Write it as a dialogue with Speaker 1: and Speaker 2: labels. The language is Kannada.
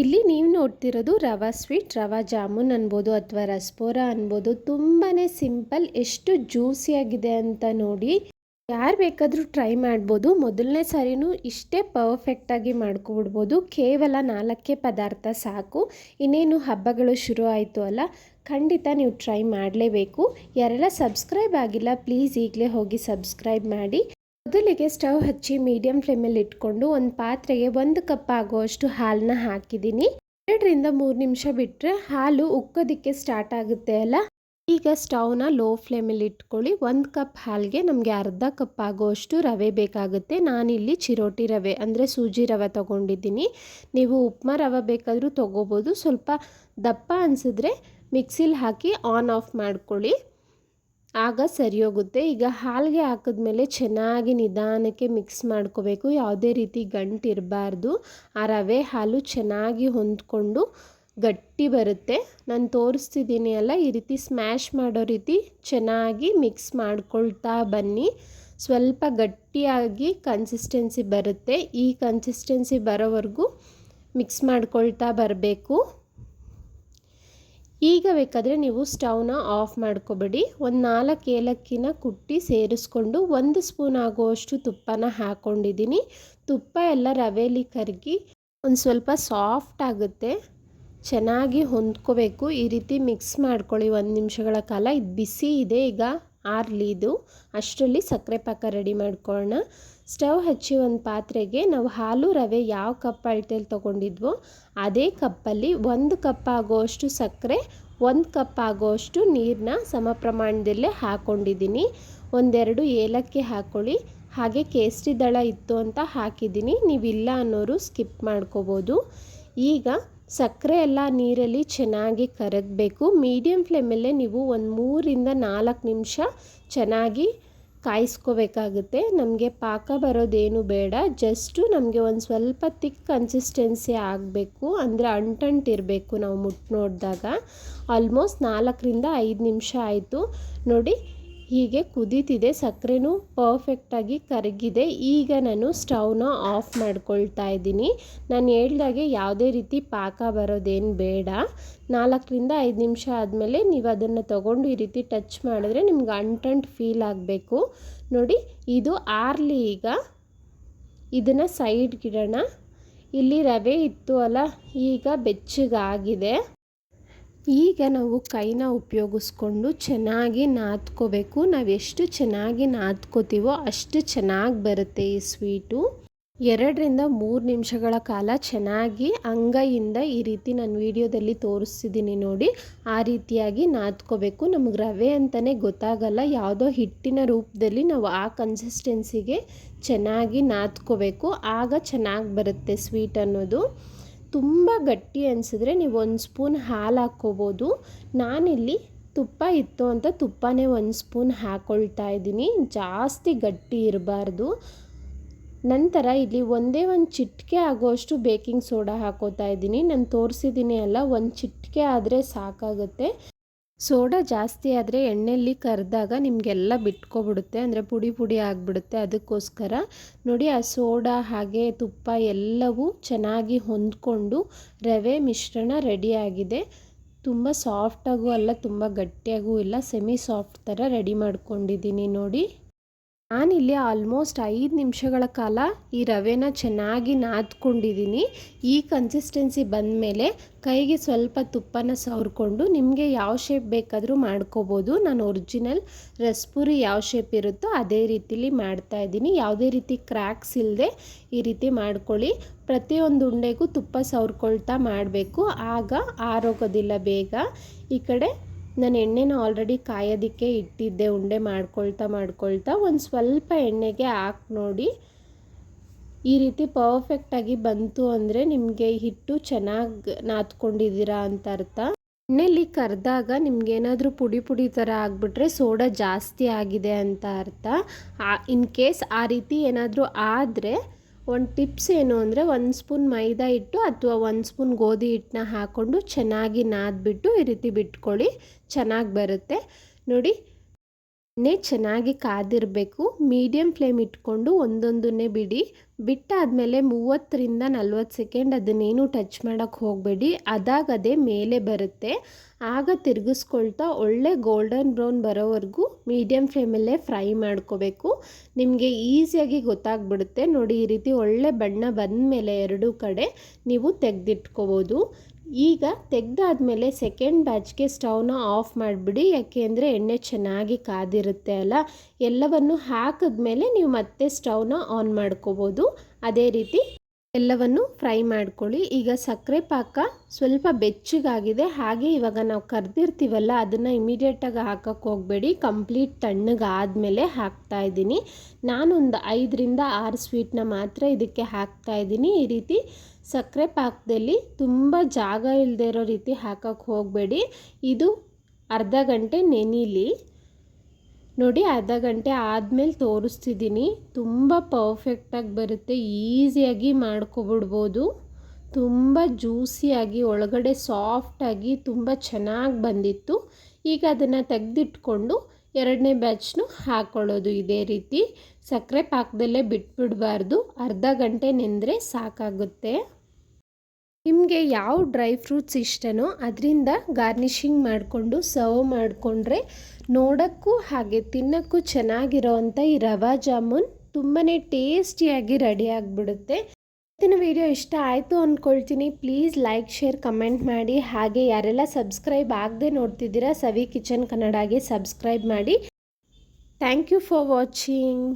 Speaker 1: ಇಲ್ಲಿ ನೀವು ನೋಡ್ತಿರೋದು ರವಾ ಸ್ವೀಟ್, ರವಾ ಜಾಮೂನ್ ಅನ್ಬೋದು ಅಥವಾ ರಸ್ಪೋರ ಅನ್ಬೋದು. ತುಂಬಾ ಸಿಂಪಲ್, ಎಷ್ಟು ಜ್ಯೂಸಿಯಾಗಿದೆ ಅಂತ ನೋಡಿ. ಯಾರು ಬೇಕಾದರೂ ಟ್ರೈ ಮಾಡ್ಬೋದು. ಮೊದಲನೇ ಸಾರಿನೂ ಇಷ್ಟೇ ಪರ್ಫೆಕ್ಟಾಗಿ ಮಾಡ್ಕೊಬಿಡ್ಬೋದು. ಕೇವಲ ನಾಲ್ಕೇ ಪದಾರ್ಥ ಸಾಕು. ಇನ್ನೇನು ಹಬ್ಬಗಳು ಶುರು ಆಯಿತು ಅಲ್ಲ, ಖಂಡಿತ ನೀವು ಟ್ರೈ ಮಾಡಲೇಬೇಕು. ಯಾರೆಲ್ಲ ಸಬ್ಸ್ಕ್ರೈಬ್ ಆಗಿಲ್ಲ, ಪ್ಲೀಸ್ ಈಗಲೇ ಹೋಗಿ ಸಬ್ಸ್ಕ್ರೈಬ್ ಮಾಡಿ. ಮೊದಲಿಗೆ ಸ್ಟವ್ ಹಚ್ಚಿ ಮೀಡಿಯಂ ಫ್ಲೇಮಲ್ಲಿ ಇಟ್ಕೊಂಡು ಒಂದು ಪಾತ್ರೆಗೆ ಒಂದು ಕಪ್ ಆಗುವಷ್ಟು ಹಾಲನ್ನ ಹಾಕಿದ್ದೀನಿ. ಎರಡರಿಂದ ಮೂರು ನಿಮಿಷ ಬಿಟ್ಟರೆ ಹಾಲು ಉಕ್ಕೋದಕ್ಕೆ ಸ್ಟಾರ್ಟ್ ಆಗುತ್ತೆ ಅಲ್ಲ? ಈಗ ಸ್ಟವ್ನ ಲೋ ಫ್ಲೇಮಲ್ಲಿ ಇಟ್ಕೊಳ್ಳಿ. ಒಂದು ಕಪ್ ಹಾಲಿಗೆ ನಮಗೆ ಅರ್ಧ ಕಪ್ ಆಗುವಷ್ಟು ರವೆ ಬೇಕಾಗುತ್ತೆ. ನಾನಿಲ್ಲಿ ಚಿರೋಟಿ ರವೆ ಅಂದರೆ ಸೂಜಿ ರವೆ ತೊಗೊಂಡಿದ್ದೀನಿ. ನೀವು ಉಪ್ಮಾ ರವೆ ಬೇಕಾದರೂ ತೊಗೋಬೋದು. ಸ್ವಲ್ಪ ದಪ್ಪ ಅನಿಸಿದ್ರೆ ಮಿಕ್ಸಿಲಿ ಹಾಕಿ ಆನ್ ಆಫ್ ಮಾಡ್ಕೊಳ್ಳಿ. ಆಗ ಸರಿ ಹೋಗುತ್ತೆ. ಈಗ ಹಾಲಿಗೆ ಹಾಕಿದ್ಮೇಲೆ ಚೆನ್ನಾಗಿ ನಿಧಾನಕ್ಕೆ ಮಿಕ್ಸ್ ಮಾಡ್ಕೋಬೇಕು. ಯಾವುದೇ ರೀತಿ ಗಂಟು ಇರಬಾರ್ದು. ಆ ರವೆ, ಹಾಲು ಚೆನ್ನಾಗಿ ಹೊಂದ್ಕೊಂಡು ಗಟ್ಟಿ ಬರುತ್ತೆ. ನಾನು ತೋರಿಸ್ತಿದ್ದೀನಿ ಅಲ್ಲ, ಈ ರೀತಿ ಸ್ಮ್ಯಾಶ್ ಮಾಡೋ ರೀತಿ ಚೆನ್ನಾಗಿ ಮಿಕ್ಸ್ ಮಾಡ್ಕೊಳ್ತಾ ಬನ್ನಿ. ಸ್ವಲ್ಪ ಗಟ್ಟಿಯಾಗಿ ಕನ್ಸಿಸ್ಟೆನ್ಸಿ ಬರುತ್ತೆ. ಈ ಕನ್ಸಿಸ್ಟೆನ್ಸಿ ಬರೋವರೆಗೂ ಮಿಕ್ಸ್ ಮಾಡ್ಕೊಳ್ತಾ ಬರಬೇಕು. ಈಗ ಬೇಕಾದರೆ ನೀವು ಸ್ಟವ್ನ ಆಫ್ ಮಾಡ್ಕೊಬೇಡಿ. ಒಂದು ನಾಲ್ಕು ಏಲಕ್ಕಿನ ಕುಟ್ಟಿ ಸೇರಿಸ್ಕೊಂಡು ಒಂದು ಸ್ಪೂನ್ ಆಗುವಷ್ಟು ತುಪ್ಪನ ಹಾಕ್ಕೊಂಡಿದ್ದೀನಿ ತುಪ್ಪ ಎಲ್ಲ ರವೆಯಲ್ಲಿ ಕರಗಿ ಒಂದು ಸ್ವಲ್ಪ ಸಾಫ್ಟ್ ಆಗುತ್ತೆ. ಚೆನ್ನಾಗಿ ಹೊಂದ್ಕೋಬೇಕು. ಈ ರೀತಿ ಮಿಕ್ಸ್ ಮಾಡ್ಕೊಳ್ಳಿ ಒಂದು ನಿಮಿಷಗಳ ಕಾಲ. ಇದು ಬಿಸಿ ಇದೆ ಈಗ. ಆರ್ಲಿ ಇದು. ಅಷ್ಟರಲ್ಲಿ ಸಕ್ಕರೆ ಪಾಕ ರೆಡಿ ಮಾಡ್ಕೊಳ್ಳೋಣ. ಸ್ಟವ್ ಹಚ್ಚಿ ಒಂದು ಪಾತ್ರೆಗೆ ನಾವು ಹಾಲು, ರವೆ ಯಾವ ಕಪ್ ಅಳತೆಯಲ್ಲಿ ತೊಗೊಂಡಿದ್ವೋ ಅದೇ ಕಪ್ಪಲ್ಲಿ ಒಂದು ಕಪ್ ಆಗೋಷ್ಟು ಸಕ್ಕರೆ ಒಂದು ಕಪ್ ಆಗೋಷ್ಟು ನೀರನ್ನ ಸಮ ಪ್ರಮಾಣದಲ್ಲೇ ಹಾಕ್ಕೊಂಡಿದ್ದೀನಿ ಒಂದೆರಡು ಏಲಕ್ಕಿ ಹಾಕ್ಕೊಳ್ಳಿ ಹಾಗೆ ಕೇಸರಿ ದಳ ಇತ್ತು ಅಂತ ಹಾಕಿದ್ದೀನಿ. ನೀವಿಲ್ಲ ಅನ್ನೋರು ಸ್ಕಿಪ್ ಮಾಡ್ಕೋಬೋದು. ಈಗ ಸಕ್ಕರೆ ಎಲ್ಲ ನೀರಲ್ಲಿ ಚೆನ್ನಾಗಿ ಕರಗಬೇಕು. ಮೀಡಿಯಮ್ ಫ್ಲೇಮಲ್ಲೇ ನೀವು ಒಂದು ಮೂರಿಂದ ನಾಲ್ಕು ನಿಮಿಷ ಚೆನ್ನಾಗಿ ಕಾಯಿಸ್ಕೋಬೇಕಾಗುತ್ತೆ. ನಮಗೆ ಪಾಕ ಬರೋದೇನು ಬೇಡ. ಜಸ್ಟು ನಮಗೆ ಒಂದು ಸ್ವಲ್ಪ ತಿಕ್ ಕನ್ಸಿಸ್ಟೆನ್ಸಿ ಆಗಬೇಕು. ಅಂದರೆ ಅಂಟಂಟಿರಬೇಕು ನಾವು ಮುಟ್ಟು ನೋಡಿದಾಗ. ಆಲ್ಮೋಸ್ಟ್ ನಾಲ್ಕರಿಂದ ಐದು ನಿಮಿಷ ಆಯಿತು. ನೋಡಿ ಹೀಗೆ ಕುದೀತಿದೆ ಸಕ್ಕರೆನೂ ಪರ್ಫೆಕ್ಟಾಗಿ ಕರಗಿದೆ. ಈಗ ನಾನು ಸ್ಟವ್ನ ಆಫ್ ಮಾಡ್ಕೊಳ್ತಾ ಇದ್ದೀನಿ. ನಾನು ಹೇಳ್ದಾಗೆ ಯಾವುದೇ ರೀತಿ ಪಾಕ ಬರೋದೇನು ಬೇಡ. ನಾಲ್ಕರಿಂದ ಐದು ನಿಮಿಷ ಆದಮೇಲೆ ನೀವು ಅದನ್ನು ತೊಗೊಂಡು ಈ ರೀತಿ ಟಚ್ ಮಾಡಿದ್ರೆ ನಿಮ್ಗೆ ಅಂಟಂಟ್ ಫೀಲ್ ಆಗಬೇಕು. ನೋಡಿ, ಇದು ಆರ್ಲಿ ಈಗ. ಇದನ್ನು ಸೈಡ್ಗಿಡೋಣ ಇಲ್ಲಿ ರವೆ ಇತ್ತು ಅಲ್ಲ, ಈಗ ಬೆಚ್ಚಗಾಗಿದೆ. ಈಗ ನಾವು ಕೈನ ಉಪಯೋಗಿಸ್ಕೊಂಡು ಚೆನ್ನಾಗಿ ನಾದ್ಕೋಬೇಕು. ನಾವು ಎಷ್ಟು ಚೆನ್ನಾಗಿ ನಾದ್ಕೋತೀವೋ ಅಷ್ಟು ಚೆನ್ನಾಗಿ ಬರುತ್ತೆ ಈ ಸ್ವೀಟು. ಎರಡರಿಂದ ಮೂರು ನಿಮಿಷಗಳ ಕಾಲ ಚೆನ್ನಾಗಿ ಅಂಗೈಯಿಂದ ಈ ರೀತಿ ನಾನು ವಿಡಿಯೋದಲ್ಲಿ ತೋರಿಸ್ತಿದ್ದೀನಿ ನೋಡಿ, ಆ ರೀತಿಯಾಗಿ ನಾದ್ಕೋಬೇಕು. ನಮಗೆ ರವೆ ಅಂತಲೇ ಗೊತ್ತಾಗಲ್ಲ, ಯಾವುದೋ ಹಿಟ್ಟಿನ ರೂಪದಲ್ಲಿ ನಾವು ಆ ಕನ್ಸಿಸ್ಟೆನ್ಸಿಗೆ ಚೆನ್ನಾಗಿ ನಾದ್ಕೋಬೇಕು. ಆಗ ಚೆನ್ನಾಗಿ ಬರುತ್ತೆ ಸ್ವೀಟ್ ಅನ್ನೋದು. ತುಂಬ ಗಟ್ಟಿ ಅನಿಸಿದ್ರೆ ನೀವು ಒಂದು ಸ್ಪೂನ್ ಹಾಲು ಹಾಕ್ಕೋಬೋದು. ನಾನಿಲ್ಲಿ ತುಪ್ಪ ಇತ್ತು ಅಂತ ತುಪ್ಪನೇ ಒಂದು ಸ್ಪೂನ್ ಹಾಕ್ಕೊಳ್ತಾ ಇದ್ದೀನಿ. ಜಾಸ್ತಿ ಗಟ್ಟಿ ಇರಬಾರ್ದು. ನಂತರ ಇಲ್ಲಿ ಒಂದೇ ಒಂದು ಚಿಟಿಕೆ ಆಗೋಷ್ಟು ಬೇಕಿಂಗ್ ಸೋಡಾ ಹಾಕೋತಾ ಇದ್ದೀನಿ. ನಾನು ತೋರಿಸಿದ್ದೀನಿ ಅಲ್ಲ, ಒಂದು ಚಿಟಿಕೆ ಆದರೆ ಸಾಕಾಗುತ್ತೆ. ಸೋಡಾ ಜಾಸ್ತಿ ಆದರೆ ಎಣ್ಣೆಯಲ್ಲಿ ಕರೆದಾಗ ನಿಮಗೆಲ್ಲ ಬಿಟ್ಕೊಬಿಡುತ್ತೆ, ಅಂದರೆ ಪುಡಿ ಪುಡಿ ಆಗಿಬಿಡುತ್ತೆ ಅದಕ್ಕೋಸ್ಕರ. ನೋಡಿ, ಆ ಸೋಡಾ ಹಾಗೆ ತುಪ್ಪ ಎಲ್ಲವೂ ಚೆನ್ನಾಗಿ ಹೊಂದ್ಕೊಂಡು ರವೆ ಮಿಶ್ರಣ ರೆಡಿಯಾಗಿದೆ ತುಂಬ ಸಾಫ್ಟಾಗೂ ಅಲ್ಲ, ತುಂಬ ಗಟ್ಟಿಯಾಗೂ ಇಲ್ಲ ಸೆಮಿ ಸಾಫ್ಟ್ ಥರ ರೆಡಿ ಮಾಡ್ಕೊಂಡಿದ್ದೀನಿ ನೋಡಿ. ನಾನಿಲ್ಲಿ ಆಲ್ಮೋಸ್ಟ್ ಐದು ನಿಮಿಷಗಳ ಕಾಲ ಈ ರವೆನ ಚೆನ್ನಾಗಿ ನಾದ್ಕೊಂಡಿದ್ದೀನಿ ಈ ಕನ್ಸಿಸ್ಟೆನ್ಸಿ ಬಂದಮೇಲೆ ಕೈಗೆ ಸ್ವಲ್ಪ ತುಪ್ಪನ ಸವರ್ಕೊಂಡು ನಿಮಗೆ ಯಾವ ಶೇಪ್ ಬೇಕಾದರೂ ಮಾಡ್ಕೋಬೋದು. ನಾನು ಒರಿಜಿನಲ್ ರಸ್ಪುರಿ ಯಾವ ಶೇಪ್ ಇರುತ್ತೋ ಅದೇ ರೀತಿಲಿ ಮಾಡ್ತಾ ಇದ್ದೀನಿ. ಯಾವುದೇ ರೀತಿ ಕ್ರ್ಯಾಕ್ಸ್ ಇಲ್ಲದೆ ಈ ರೀತಿ ಮಾಡ್ಕೊಳ್ಳಿ. ಪ್ರತಿಯೊಂದು ಉಂಡೆಗೂ ತುಪ್ಪ ಸವರ್ಕೊಳ್ತಾ ಮಾಡಬೇಕು. ಆಗ ಆರೋಗೋದಿಲ್ಲ ಬೇಗ. ಈ ಕಡೆ ನಾನು ಎಣ್ಣೆನ ಆಲ್ರೆಡಿ ಕಾಯೋದಕ್ಕೆ ಇಟ್ಟಿದ್ದೆ, ಉಂಡೆ ಮಾಡ್ಕೊಳ್ತಾ ಮಾಡ್ಕೊಳ್ತಾ ಒಂದು ಸ್ವಲ್ಪ ಎಣ್ಣೆಗೆ ಹಾಕಿ ನೋಡಿ. ಈ ರೀತಿ ಪರ್ಫೆಕ್ಟಾಗಿ ಬಂತು ಅಂದರೆ ನಿಮಗೆ ಹಿಟ್ಟು ಚೆನ್ನಾಗಿ ನಾದ್ಕೊಂಡಿದ್ದೀರಾ ಅಂತ ಅರ್ಥ. ಎಣ್ಣೆಲಿ ಕರೆದಾಗ ನಿಮ್ಗೇನಾದರೂ ಪುಡಿ ಪುಡಿ ಥರ ಆಗಿಬಿಟ್ರೆ ಸೋಡಾ ಜಾಸ್ತಿ ಆಗಿದೆ ಅಂತ ಅರ್ಥ. ಇನ್ ಕೇಸ್ ಆ ರೀತಿ ಏನಾದರೂ ಆದರೆ ಒಂದು ಟಿಪ್ಸ್ ಏನು ಅಂದರೆ ಒಂದು ಸ್ಪೂನ್ ಮೈದಾ ಹಿಟ್ಟು ಅಥವಾ ಒಂದು ಸ್ಪೂನ್ ಗೋಧಿ ಹಿಟ್ಟನ್ನ ಹಾಕ್ಕೊಂಡು ಚೆನ್ನಾಗಿ ನಾದ್ಬಿಟ್ಟು ಈ ರೀತಿ ಬಿಟ್ಕೊಳ್ಳಿ. ಚೆನ್ನಾಗಿ ಬರುತ್ತೆ. ನೋಡಿ ಎಣ್ಣೆ ಚೆನ್ನಾಗಿ ಕಾದಿರಬೇಕು. ಮೀಡಿಯಮ್ ಫ್ಲೇಮ್ ಇಟ್ಕೊಂಡು ಒಂದೊಂದನ್ನೇ ಬಿಡಿ. ಬಿಟ್ಟಾದಮೇಲೆ ಮೂವತ್ತರಿಂದ ನಲ್ವತ್ತು ಸೆಕೆಂಡ್ ಅದನ್ನೇನು ಟಚ್ ಮಾಡೋಕ್ಕೆ ಹೋಗಬೇಡಿ. ಅದಾಗದೇ ಮೇಲೆ ಬರುತ್ತೆ. ಆಗ ತಿರುಗಿಸ್ಕೊಳ್ತಾ ಒಳ್ಳೆ ಗೋಲ್ಡನ್ ಬ್ರೌನ್ ಬರೋವರೆಗೂ ಮೀಡಿಯಮ್ ಫ್ಲೇಮಲ್ಲೇ ಫ್ರೈ ಮಾಡ್ಕೋಬೇಕು. ನಿಮಗೆ ಈಸಿಯಾಗಿ ಗೊತ್ತಾಗ್ಬಿಡುತ್ತೆ. ನೋಡಿ, ಈ ರೀತಿ ಒಳ್ಳೆ ಬಣ್ಣ ಬಂದ ಮೇಲೆ ಎರಡೂ ಕಡೆ ನೀವು ತೆಗೆದಿಟ್ಕೋಬೋದು. ಈಗ ತೆಗೆದಾದ್ಮೇಲೆ ಸೆಕೆಂಡ್ ಬ್ಯಾಚ್ಗೆ ಸ್ಟವ್ನ ಆಫ್ ಮಾಡಿಬಿಡಿ ಯಾಕೆಂದರೆ ಎಣ್ಣೆ ಚೆನ್ನಾಗಿ ಕಾದಿರುತ್ತೆ ಅಲ್ಲ? ಎಲ್ಲವನ್ನು ಹಾಕಿದ್ಮೇಲೆ ನೀವು ಮತ್ತೆ ಸ್ಟವ್ನ ಆನ್ ಮಾಡ್ಕೋಬೋದು. ಅದೇ ರೀತಿ ಎಲ್ಲವನ್ನು ಫ್ರೈ ಮಾಡ್ಕೊಳ್ಳಿ. ಈಗ ಸಕ್ಕರೆ ಪಾಕ ಸ್ವಲ್ಪ ಬೆಚ್ಚಗಾಗಿದೆ. ಹಾಗೆ ಇವಾಗ ನಾವು ಕರೆದಿರ್ತೀವಲ್ಲ, ಅದನ್ನು ಇಮಿಡಿಯೇಟಾಗಿ ಹಾಕೋಕ್ಕೆ ಹೋಗಬೇಡಿ. ಕಂಪ್ಲೀಟ್ ತಣ್ಣಗಾದಮೇಲೆ ಹಾಕ್ತಾ ಇದ್ದೀನಿ. ನಾನೊಂದು ಐದರಿಂದ ಆರು ಸ್ವೀಟ್ನ ಮಾತ್ರ ಇದಕ್ಕೆ ಹಾಕ್ತಾ ಇದ್ದೀನಿ. ಈ ರೀತಿ ಸಕ್ಕರೆ ಪಾಕದಲ್ಲಿ ತುಂಬ ಜಾಗ ಇಲ್ಲದೆ ಇರೋ ರೀತಿ ಹಾಕೋಕ್ಕೆ ಹೋಗಬೇಡಿ. ಇದು ಅರ್ಧ ಗಂಟೆ ನೆನೀಲಿ. ನೋಡಿ ಅರ್ಧ ಗಂಟೆ ಆದಮೇಲೆ ತೋರಿಸ್ತಿದ್ದೀನಿ ತುಂಬ ಪರ್ಫೆಕ್ಟಾಗಿ ಬರುತ್ತೆ. ಈಸಿಯಾಗಿ ಮಾಡ್ಕೊಬಿಡ್ಬೋದು. ತುಂಬ ಜ್ಯೂಸಿಯಾಗಿ ಒಳಗಡೆ ಸಾಫ್ಟಾಗಿ ತುಂಬ ಚೆನ್ನಾಗಿ ಬಂದಿತ್ತು. ಈಗ ಅದನ್ನು ತೆಗೆದಿಟ್ಕೊಂಡು ಎರಡನೇ ಬ್ಯಾಚ್ನು ಹಾಕ್ಕೊಳ್ಳೋದು ಇದೇ ರೀತಿ. ಸಕ್ಕರೆ ಪಾಕದಲ್ಲೇ ಬಿಟ್ಬಿಡಬಾರ್ದು. ಅರ್ಧ ಗಂಟೆ ನೆಂದರೆ ಸಾಕಾಗುತ್ತೆ. ನಿಮಗೆ ಯಾವ ಡ್ರೈ ಫ್ರೂಟ್ಸ್ ಇಷ್ಟನೋ ಅದರಿಂದ ಗಾರ್ನಿಷಿಂಗ್ ಮಾಡಿಕೊಂಡು, ಸರ್ವ್ ಮಾಡಿಕೊಂಡ್ರೆ ನೋಡೋಕ್ಕೂ ಹಾಗೆ ತಿನ್ನೋಕ್ಕೂ ಚೆನ್ನಾಗಿರೋ ಅಂಥ ಈ ರವಾ ಜಾಮೂನ್ ತುಂಬಾ ಟೇಸ್ಟಿಯಾಗಿ ರೆಡಿ ಆಗಿಬಿಡುತ್ತೆ. ಇವತ್ತಿನ ವಿಡಿಯೋ ಇಷ್ಟ ಆಯಿತು ಅಂದ್ಕೊಳ್ತೀನಿ ಪ್ಲೀಸ್ ಲೈಕ್, ಶೇರ್, ಕಮೆಂಟ್ ಮಾಡಿ. ಹಾಗೆ ಯಾರೆಲ್ಲ ಸಬ್ಸ್ಕ್ರೈಬ್ ಆಗದೆ ನೋಡ್ತಿದ್ದೀರಾ, ಸವಿ ಕಿಚನ್ ಕನ್ನಡಗೆ ಸಬ್ಸ್ಕ್ರೈಬ್ ಮಾಡಿ. Thank you for watching.